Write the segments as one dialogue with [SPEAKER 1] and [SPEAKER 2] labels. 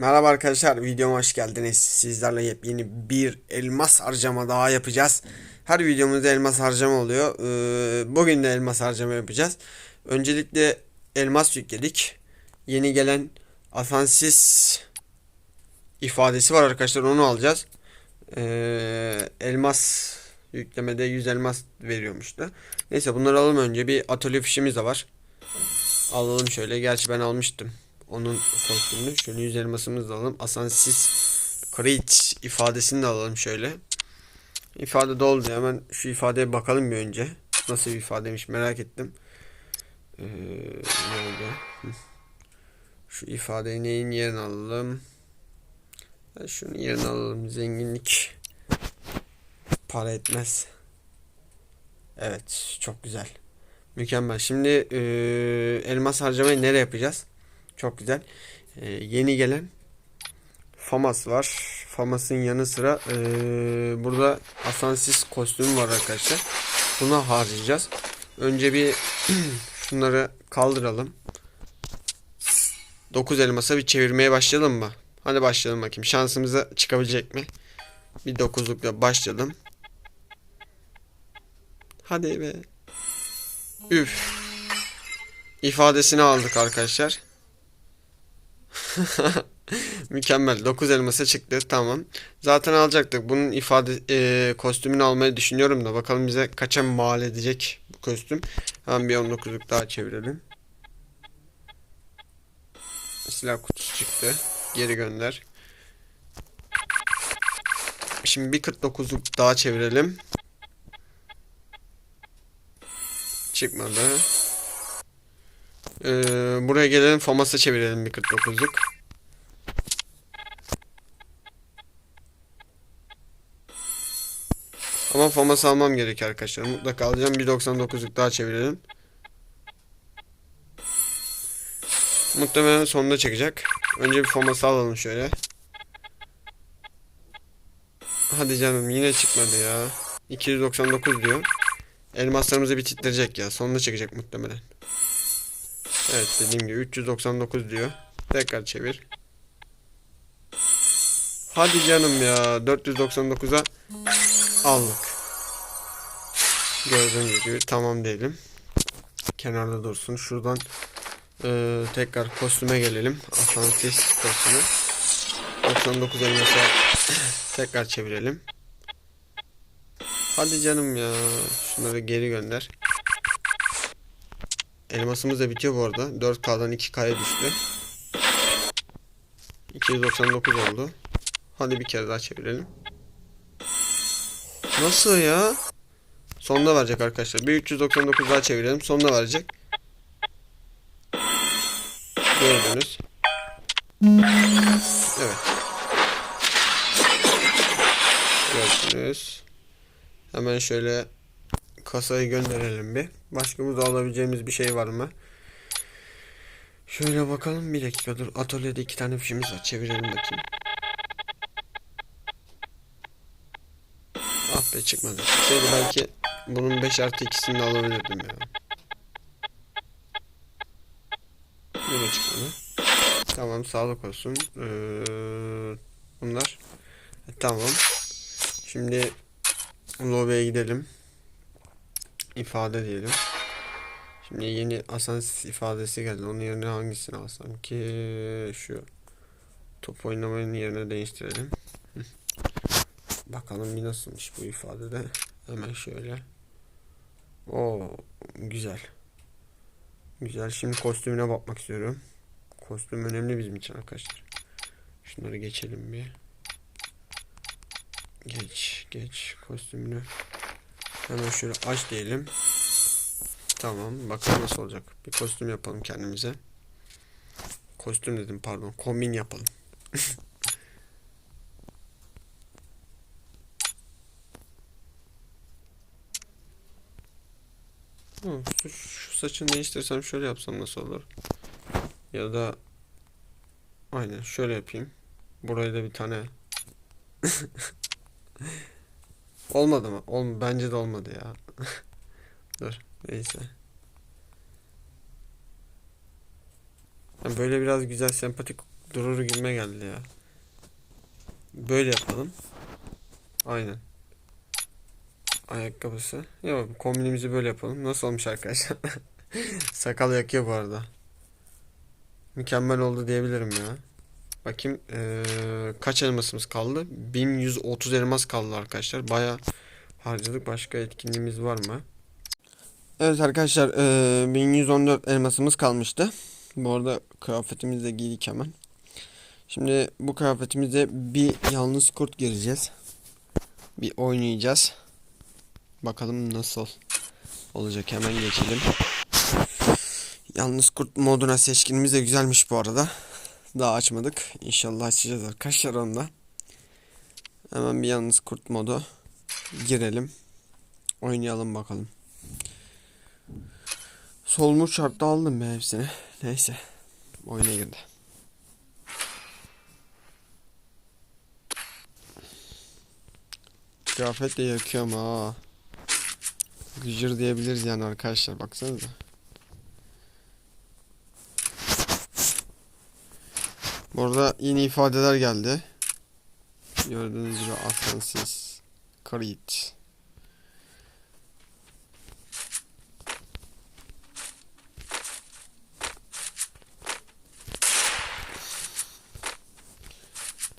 [SPEAKER 1] Merhaba arkadaşlar videoma hoş geldiniz. Sizlerle yepyeni bir elmas harcama daha yapacağız. Her videomuzda elmas harcama oluyor. Ee, bugün de elmas harcama yapacağız. Öncelikle elmas yükledik. Yeni gelen asansis ifadesi var arkadaşlar onu alacağız. Ee, elmas yüklemede 100 elmas veriyormuştu. Neyse bunları alalım önce. Bir atölye fişimiz de var. Alalım şöyle. Gerçi ben almıştım onun kostümünü. Şöyle yüz elmasımızı da alalım. Asansis Creed ifadesini de alalım şöyle. İfade doldu. Hemen şu ifadeye bakalım bir önce. Nasıl bir ifadeymiş merak ettim. Ee, nerede? Şu ifadeyi neyin yerine alalım? Ben şunu yerine alalım. Zenginlik para etmez. Evet. Çok güzel. Mükemmel. Şimdi e, elmas harcamayı nereye yapacağız? Çok güzel. Ee, yeni gelen Famas var. Famas'ın yanı sıra ee, burada Asansis kostümü var arkadaşlar. Buna harcayacağız. Önce bir şunları kaldıralım. 9 elmasa bir çevirmeye başlayalım mı? Hadi başlayalım bakayım. Şansımıza çıkabilecek mi? Bir 9'lukla başlayalım. Hadi be. Üf. İfadesini aldık arkadaşlar. Mükemmel. 9 elmasa çıktı. Tamam. Zaten alacaktık. Bunun ifade e, kostümünü almayı düşünüyorum da bakalım bize kaça mal edecek bu kostüm. Hemen bir 19'luk daha çevirelim. Silah kutusu çıktı. Geri gönder. Şimdi bir 49'luk daha çevirelim. Çıkmadı. Ee, buraya gelelim Famas'a çevirelim bir 49'luk. Ama Famas almam gerek arkadaşlar. Mutlaka alacağım. Bir 99'luk daha çevirelim. Muhtemelen sonunda çıkacak. Önce bir Famas'ı alalım şöyle. Hadi canım yine çıkmadı ya. 299 diyor. Elmaslarımızı bir titrecek ya. Sonunda çıkacak muhtemelen. Evet dediğim gibi 399 diyor. Tekrar çevir. Hadi canım ya 499'a aldık. Gördüğünüz gibi tamam diyelim. Kenarda dursun. Şuradan e, tekrar kostüme gelelim. Atlantis kostümü. 99 elmasa tekrar çevirelim. Hadi canım ya. Şunları geri gönder. Elmasımız da bitiyor bu arada. 4K'dan 2K'ya düştü. 299 oldu. Hadi bir kere daha çevirelim. Nasıl ya? Sonunda verecek arkadaşlar. Bir 399 daha çevirelim. Sonunda verecek. Gördünüz. Evet. Gördünüz. Hemen şöyle kasayı gönderelim bir. Başka burada alabileceğimiz bir şey var mı? Şöyle bakalım bir dakika dur. Atölyede iki tane fişimiz var. Çevirelim bakayım. Ah be çıkmadı. Şeydi belki bunun 5 artı ikisini de alabilirdim ya. Yine çıkmadı. Tamam sağlık olsun. Ee, bunlar. E, tamam. Şimdi lobiye gidelim. İfade diyelim. Şimdi yeni asans ifadesi geldi. Onun yerine hangisini alsam ki şu top oynamanın yerine değiştirelim. Bakalım bir nasılmış bu ifadede. Hemen şöyle. O güzel. Güzel. Şimdi kostümüne bakmak istiyorum. Kostüm önemli bizim için arkadaşlar. Şunları geçelim bir. Geç, geç kostümünü. Hemen şöyle aç diyelim. Tamam. Bakalım nasıl olacak. Bir kostüm yapalım kendimize. Kostüm dedim pardon. Kombin yapalım. Şu, şu saçını değiştirsem şöyle yapsam nasıl olur? Ya da aynen şöyle yapayım. Buraya da bir tane Olmadı mı? Ol bence de olmadı ya. Dur. Neyse. Yani böyle biraz güzel sempatik durur gibime geldi ya. Böyle yapalım. Aynen. Ayakkabısı. Yok kombinimizi böyle yapalım. Nasıl olmuş arkadaşlar? Sakal yakıyor bu arada. Mükemmel oldu diyebilirim ya. Bakayım eee, kaç elmasımız kaldı? 1130 elmas kaldı arkadaşlar. Baya harcadık. Başka etkinliğimiz var mı? Evet arkadaşlar eee 1114 elmasımız kalmıştı. Bu arada kıyafetimizi de giydik hemen. Şimdi bu kıyafetimize bir yalnız kurt gireceğiz. Bir oynayacağız. Bakalım nasıl olacak hemen geçelim. Yalnız kurt moduna seçkinimiz de güzelmiş bu arada. Daha açmadık. İnşallah açacağız arkadaşlar onda. Hemen bir yalnız kurt modu girelim. Oynayalım bakalım. Solmuş şartta aldım ben hepsini. Neyse. Oyuna girdi. Kıyafet de yakıyor ama ha. Gıcır diyebiliriz yani arkadaşlar baksanıza. Bu arada yeni ifadeler geldi. Gördüğünüz gibi Asensiz, Creed.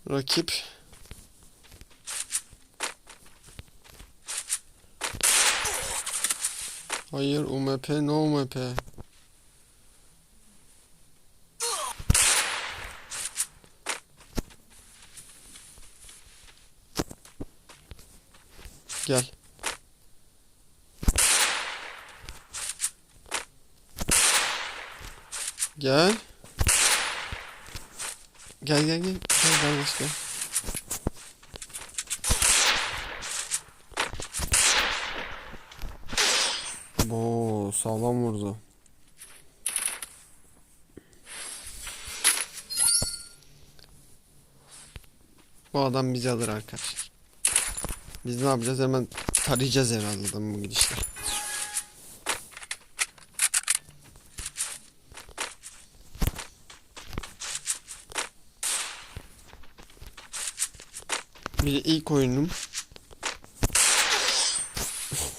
[SPEAKER 1] Rakip Hayır UMP no UMP Gel Gel Gel gel gel Gel kardeş gel Oo sağlam vurdu. Bu adam bizi alır arkadaşlar. Biz ne yapacağız? Hemen tarayacağız herhalde adamı bu gidişle. Bir de ilk oyunum.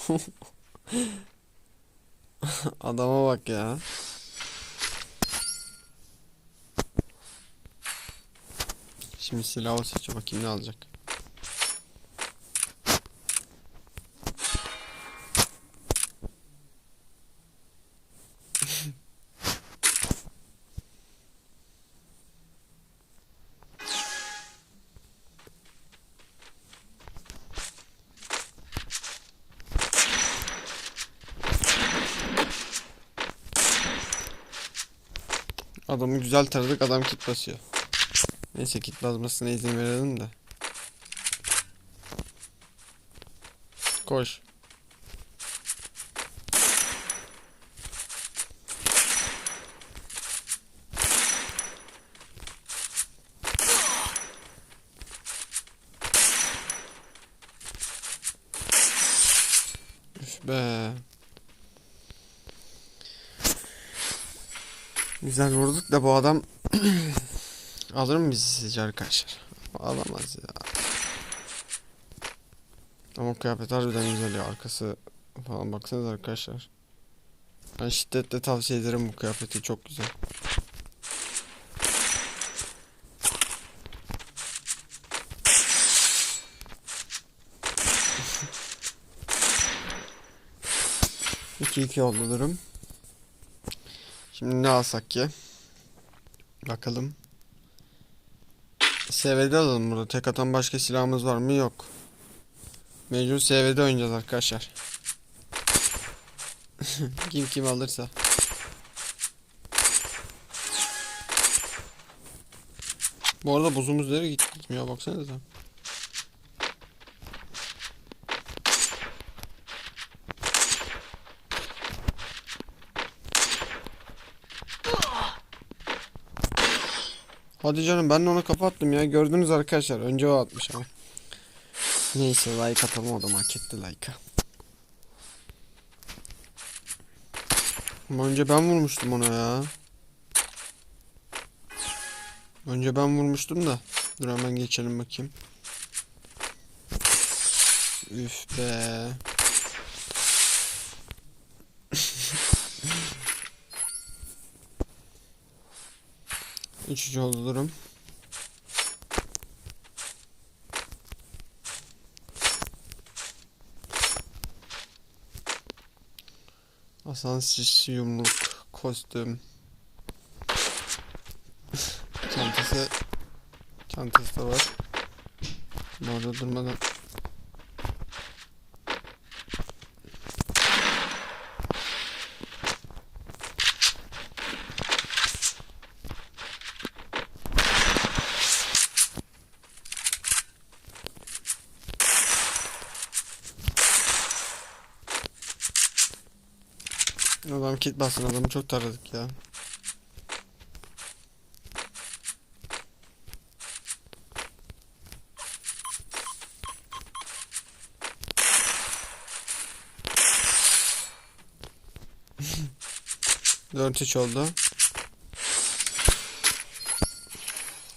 [SPEAKER 1] Adama bak ya. Şimdi silahı seçiyor bakayım ne alacak. Adamı güzel taradık adam kit. Neyse kit basmasına izin verelim de. Koş. Üf be. Güzel vurduk da bu adam alır mı bizi sizce arkadaşlar? Alamaz ya. Ama kıyafet harbiden güzel ya. Arkası falan baksanız arkadaşlar. Ben şiddetle tavsiye ederim bu kıyafeti çok güzel. İki iki oldu durum. Şimdi ne alsak ki? Bakalım. SV'de alalım burada. Tek atan başka silahımız var mı? Yok. Mecbur SV'de oynayacağız arkadaşlar. kim kim alırsa. Bu arada buzumuz nereye gitti? Ya baksanıza. Hadi canım ben de ona kapattım ya. Gördünüz arkadaşlar. Önce o atmış ama. Neyse like atalım o da hak etti like'a. Önce ben vurmuştum ona ya. Önce ben vurmuştum da. Dur hemen geçelim bakayım. Üf be. Üçüncü oldu durum. Asansist yumruk kostüm. Çantası çantası da var. Bu arada durmadan Adam kit bassın adamı çok taradık ya. Dört üç oldu.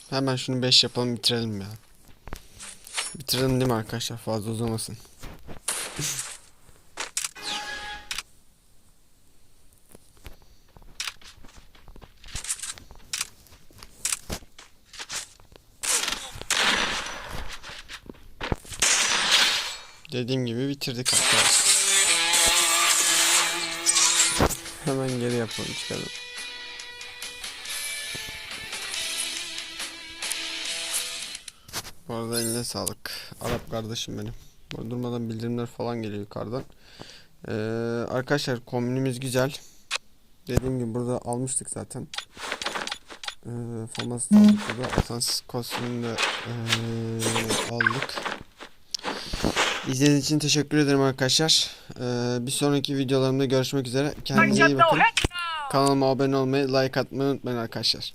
[SPEAKER 1] Hemen şunu 5 yapalım bitirelim ya. Bitirelim değil mi arkadaşlar? Fazla uzamasın. Dediğim gibi bitirdik hatta. Hemen geri yapalım çıkalım. Bu arada eline sağlık. Arap kardeşim benim. Bu arada durmadan bildirimler falan geliyor yukarıdan. Ee, arkadaşlar kombinimiz güzel. Dediğim gibi burada almıştık zaten. Ee, faması da aldık burada. Kostümünü de ee, aldık. İzlediğiniz için teşekkür ederim arkadaşlar. Ee, bir sonraki videolarımda görüşmek üzere. Kendinize iyi bakın. Kanalıma abone olmayı, like atmayı unutmayın arkadaşlar.